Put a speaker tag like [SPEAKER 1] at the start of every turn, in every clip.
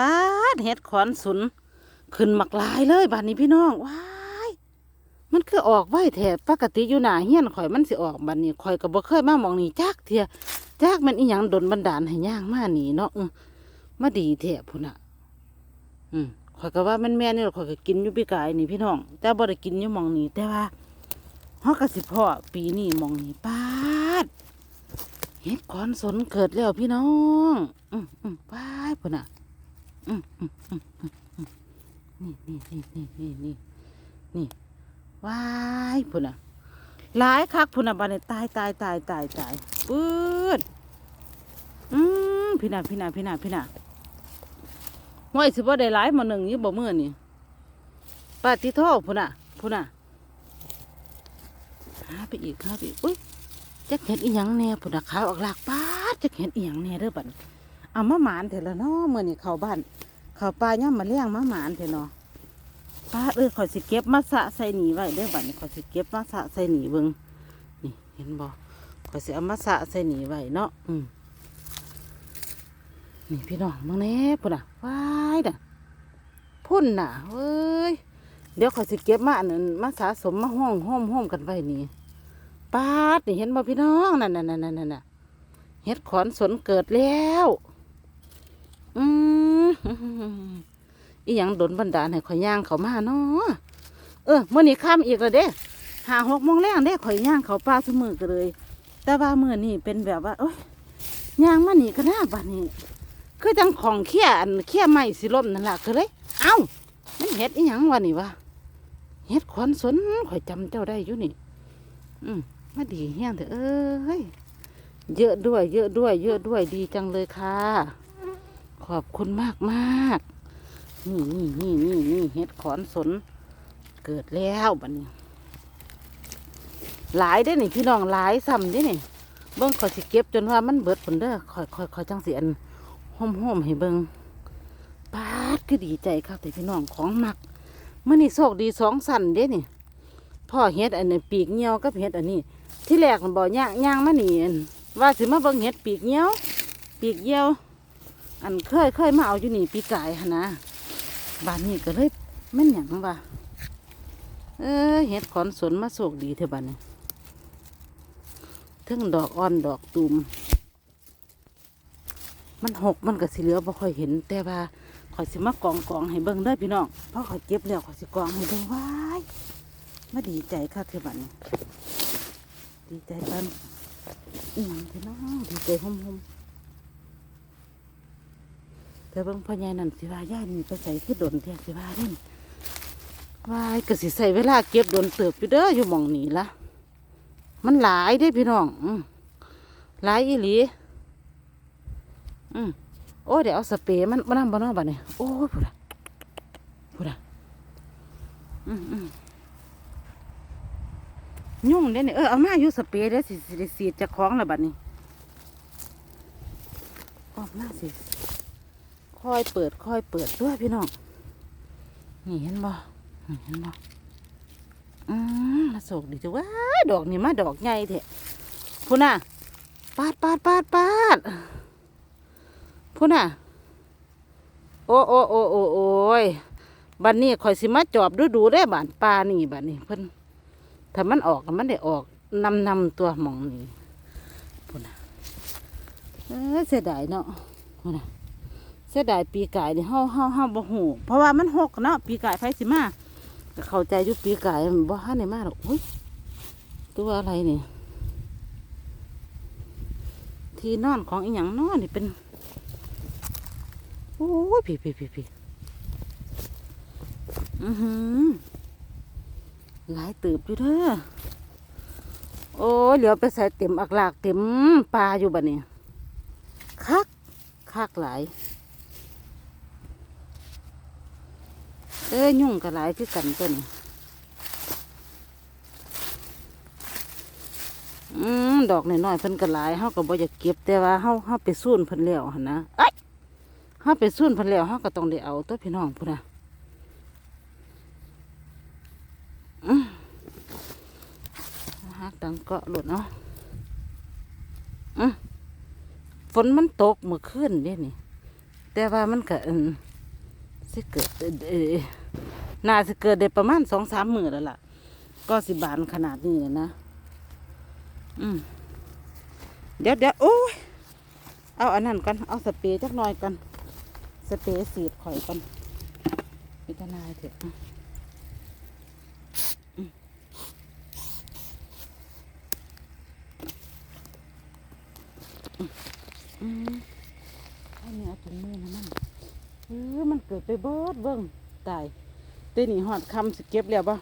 [SPEAKER 1] ป้าดเห็ดขอนสุน ขึ้นหมักลายเลยบานนี้พี่น้องว้ายมันคือออกไว้แถบปกติอยู่หนาเฮียนข่อยมันสิออกบัดนี้ข่อยก็บบ่เคยมามองนี่จักเทียจักมันอีหยังดนบันดาลให้ย่างมานี่เนาะมาดีแท้พุ่นน่ะ อืมข่อยก็ว่าแมันแม่นนี่หรอกข่อยก็กินอยู่ปีกายนี่พี่น้องแต่บ่ได้กินอยู่มองนี้แต่ว่าเฮาก็สิพ่อปีนี้มองนี้ป้าดเฮ็ดขอนสนเกิดแล้วพี่น้อง อืมอืมป้าดพุ่นน่ะ นี่นี่นี่นี่นี่นี่นี่ว้ายพุ่นน่ะหลายคักพุ่นน่ะบัดนี้ตายตายตายตายตายปื๊ดอืมพี่น่ะพี่น่ะพี่น่ะพี่น่ะห้วยสิบ่ได้หลายมาหนึ่งยู่บ่เมื้อนี่ปาติโทพุ่นน่ะพุ่นน่ะหาไปอีกหาไปอีกอุ้ยจักเห็นอีหยังแน่พุ่นน่ะขาวออกหลากป้าจักเห็นอีหยังแน่เด้อบัด เอามาหมานเถอะละเนาะเมื้อนี้เข้าบ้านเข้าป่าย่ามาเลี้ยงมาหมานเถอะเนาะปาเอ้ยข่อยสิเก็บมาสะใส่หนีไว้เด้อบัดนี้ข่อยสิเก็บมาสะใส่หนีเบิงนี่เห็นบ่ข่อยสิเอามาสะใส่หนีไว้เนาะอืมนี่พี่น้องมึงแน่พุ่นน่ะว้ายน่ะพุ่นน่ะเอ้ยเดี๋ยวเขาสิเก็บมาอันนั้นมาสะสมมาห้องห้อมห้อมกันไว้นี่ปาดนี่เห็นบ่พี่น้องนั่นนั่นนั่นนั่นน่ะเห็ดขอนสนเกิดแล้ว อืมอีหยังดนบันดาลให้ข่อยย่างเขามาเนาะเออมื่อนี้ข้ามอีกแล้วเด้หาหกโมงแรงเด้ข่อยย่างเขาป้าทุกมือกันเลย แต่ว่ามื่อนี้เป็นแบบว่า โอ้ยย่างมานี่ก็น่าบัดนี้คือจังของเขี้ยอันเขี้ยไม่สิล่มนั่นแหละก็เลย เอ้ามันเห็ดอีหยังวะนี่วะเห็ดขวัญสนข่อยจำเจ้าได้อยู่นี่ อืมมาดีเฮี้ยงเถอะเอ้ยเยอะด้วย เยอะด้วย เยอะด้วยดีจังเลยค่ะ อบคุณมากมากนี่นี่นี่นี่นี่เห็ดขอนสน เกิดแล้วบัดนี้ หลายได้อนี่พี่น้องหลายซ้ำเด้อนี่เบิ่งขอยสิเก็บจนว่ามันเบิดผลเด้อข่อยข่อยข่อยจังเสิอันห่มห่มให้เบิ้งปาดคือดีใจครับแต่พี่น้องของมักเมื่อนี่โชคดีสองสันเด้นี่พ่อเฮ็ดอันนี้ปีกเงี้ยวกับเฮ็ดอันนี้ ที่แรกมันบ่ย่างย่างมานี่อั่นว่าสิมาเบิ่งเฮ็ดปีกเงี้ยว ปีกเยี่ยว อันเคยเคยมาเอาอยู่นี่ปีกายหนะบ้านนี้ก็เลยแม่นหยังวะเออเฮ็ดขอนสนมาโชคดีเท่าบ้านนี้เทั้งดอกอ่อนดอกตูมมันหกมันก็สิเหลือบ่ค่อยเห็น แต่ว่าข่อยสิมากองกองให้เบิ่งเด้พี่น้องเพราะข่อยเก็บแล้วข่อยสิกองให้เบิ่งว้ายมาดีใจค่ะเทอบัดนดีใจปันอีหยังพี่น้องดีใจห่มๆ แต่เบิ่งพ่อใหญ่นั่นสิว่าย่านี่ไปใส่คือดนแท้สิว่าเด่นวายก็สิใส่เวลาเก็บโดนเติบอยู่เด้ออยู่มองนี้ละมันหลายเด้พี่น้องอืหลายอีหลีอืมโอ้เดี๋ยวเอาสเปรย์มันมันนำบ้านอบ้านนี่โอ้พูดอะพูดอะอืมอืมยุ่งเด้เนี่ยเออเอามาอยู่สเปรย์เดี๋ยวสิสิได้สีดจากของละบัดนี้ออกมาสิ ค่อยเปิดค่อยเปิดด้วยพี่น้องนี่เห็นบ่นี่เห็นบ่อืมมาโศกดีจังว้าดอกนี่มาดอกใหญ่เถอะพูน่ะปาดปาดปาดปาดพูน่ะโอ้โอ้โอ้โอ้โอ้ยบัดนนี้ข่อยสิมาจอบดูดูได้บานปลานี่บัดนี้เพิ่นถ้ามันออกมันได้ออกนำนำตัวหมองนี่พูน่ะเออเสียดายเนาะพูน่ะ เสียดายปีกายนี่เฮาเฮาเฮาบ่ฮู้เพราะว่ามันหกเนาะปีกายไผสิมาก็เข้าใจอยู่ปีกายมันบ่ทันได้มาหรอกอุ้ยตัวอะไรนี่ที่นอนของอีหยังนอนนี่เป็นโอ้ยพี่พี่พี่พี่อือหือหลายตืบอยู่เด้อโอ้ยเหลียวไปใส่เต็มอักลากเต็มปลาอยู่บัดนี้คักคักหลาย เอ้ยยุ่งกับหลายคือกันตัวนี้อืมดอกน้อยๆเพิ่นก็หลายเฮาก็บ่อยากเก็บแต่ว่าเฮาเฮาไปสูนเพิ่นแล้วหั่นนะเอ้ยเฮาไปสุ่นเพันแล้วเฮาก็ต้องได้เอาตัวพี่น้องพุ่นน่ะอื้อฮักดังเกาะหลุดเนาะอือฝนมันตกเมื่อคืนเด้นี่ แต่ว่ามันก็อืมสิเกิดเออ น่าสิเกิดได้ประมาณสองสามหมื่นแล้วล่ะ ก็สิบานขนาดนี้นะนะ อืมเดี๋ยวเดี๋ยวโอ้ย เอาอันนั้นกัน เอาสเปรย์จักหน่อยกัน สเปรย์สีดข่อยกันพิจารณาเถอะอืมอืมอืมอันนี้เอาถุงมือนะมันเออมันเกิดไปเบิดเบิ้งตาย เต้นี่หอดคำสิเก็บแล้วปะ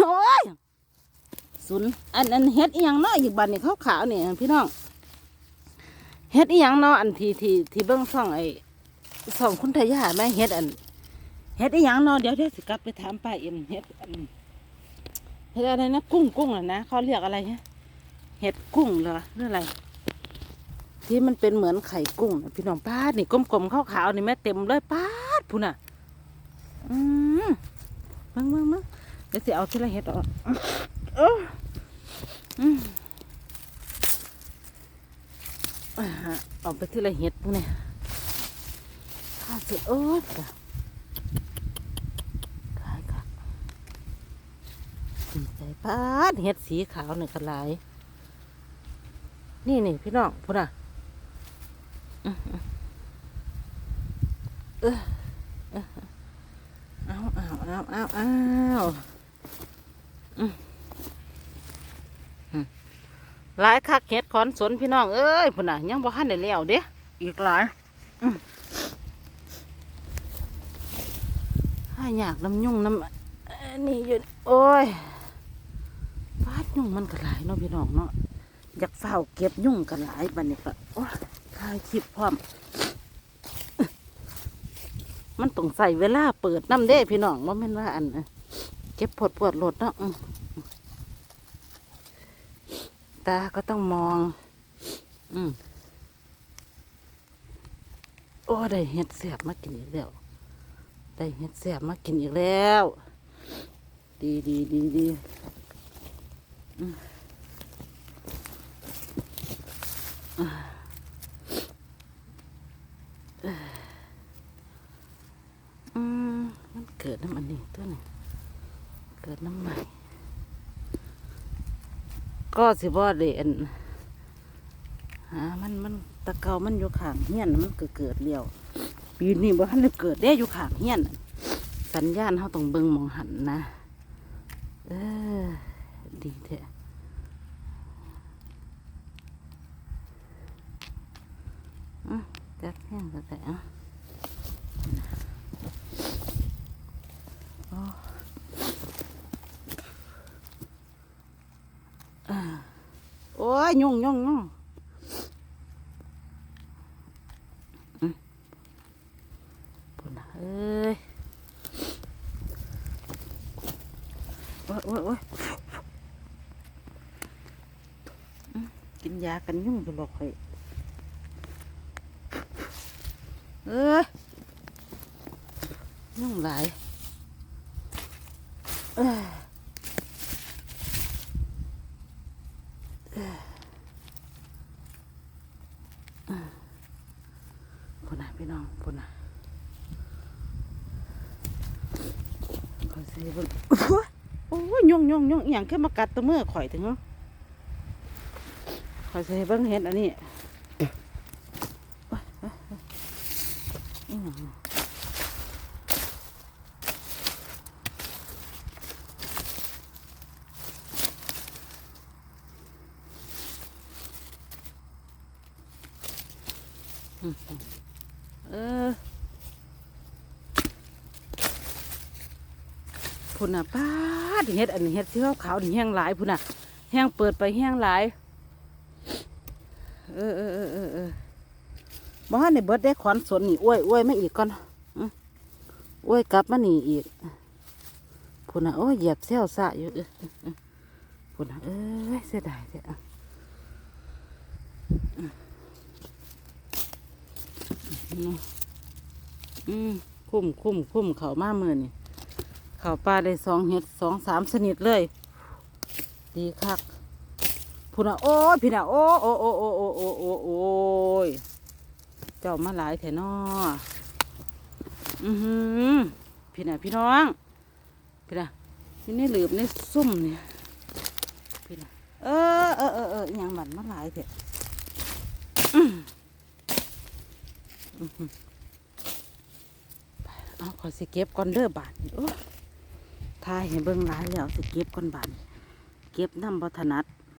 [SPEAKER 1] โอ้ยสุนอันอันเฮ็ดอีหยังเนาะอีกบัดนี่ขาวขาวๆนี่พี่น้องเฮ็ดอีหยังเนาะอันที่ที่ที่เบิ่งซ่องไอ้ซ่องคุณทายาแม่เฮ็ดอันเฮ็ดอีหยังเนาะเดี๋ยวเดี๋ยวสิกลับไปถามป้าเอ็มเฮ็ดอันเฮ็ดอะไรนะกุ้งกุ้งอะนะเขาเรียกอะไรฮะ เฮ็ดกุ้งเหรอหรืออะไร ที่มันเป็นเหมือนไข่กุ้งพี่น้องป้านี่กลมๆขาวๆนี่แม่เต็มเลยป้าดพุ่นน่ะ อืมมึงมึงมึงเดี๋ยวสิเอาที่ละเห็ดออกเอออืมอ่าฮะเอาไปทีละเห็ดพวกนี้ข้าสิโอ๊ยจ้ะขายค่ะดีใจป้าเห็ดสีขาวหนึ่งกันหลาย นี่นี่พี่น้องพูดอะเออเออเอาเอาเอาเอาเอาอืมอืมหลายคักเห็ดขอนสนพี่น้องเอ้ยพุ่นน่ะยังบ่ทันได้แล้วเด้อีกหลายอืมหายากน้ำยุ่งน้ำนี่อยู่โอ้ยฟาดยุ่งมันก็หลายเนาะพี่น้องเนาะ อยากเฝ้าเก็บยุ่งกันหลายบัดนี้ก็โอ้ยถ่ายคลิปพร้อม มันต้องใส่เวลาเปิดน้ำเด้พี่น้องว่าแม่นว่าอันเก็บปวดปวดรถเนาะตาก็ต้องมอง อืมโอ้ได้เห็ดเสียบมากินอีกแล้ว ได้เห็ดเสียบมากินอีกแล้ว ดีดีดีดีอืมอ่าอืมมันเกิดน้ำอันนี้ตัวนี้เกิดน้ำใหม่ ก็สิบ่ได้อันหามันมันตะเกามันอยู่ข้างเฮียนมันเก็เกิดเลี้ยวปีนี้บ่ทันได้เกิดได้อยู่ข้างเฮียนสัญญาณเฮาต้องเบิ่งมองหันนะ เออ ดีแท้อะจัดแห้งก็แต่อะโอ้อ่า โอ้ยยุ่งยุ่งยุ่งปุ่นน่ะเอ้ยโอ้ยโอ้ยโอ้ยกินยากันยุ่งไปบอกให้เอ้ยยุ่งหลายเอ้ยพุ่นน่ะ พุ่นนะขอซื้อเบิ่งโอ้ยยงยงยงอย่างแค่มากัดตัวมือข่อยถึงเนาะข่อยใส่เบิ่งเห็ดอันนี้อ๊ยโอ๊ยโอ๊ยอิหยังอืม เออพุ่นน่ะป้าดเฮ็ดอันนี้เฮ็ดที่ขาวๆนี่แห้งหลายพุ่นน่ะแห้งเปิดไปแห้งหลาย เออเออเออเออเออบ่ฮันได้เบิดได้ขอนสนนี่อ้วยอ้วยไมาอีกก่อนอื้อวยกลับมานี่อีกพุ่นน่ะโอ้ยเหยียบเซลซะอยู่เออเออเออพุ่นน่ะเอ้ยเสียดายแท้อ อืมอืมคุ้มคุ้มคุ้มเขามากเมือนี่เขาปลาได้สองเห็ดสองสามชนิดเลย ดีคักพุ่นอะโอ้ยพี่น่ะโอ้โอ้โอ้โอ้โอ้โอ้โอ้โอ้ยเจ้ามาหลายแถนออือหือพี่น่ะพี่น้องพี่น่ะนี่ในหลืบในซุ่มเนี่ยพี่น่ะเออเออเออเออยังบันมาหลายแถอือ เอาขอสิเก็บก่อนเด้อบาทนี่โอ้ยทายให้เบื้องร้ายแล้วสิเก็บก่อนบาทนี่เก็บน้ำบัถนัด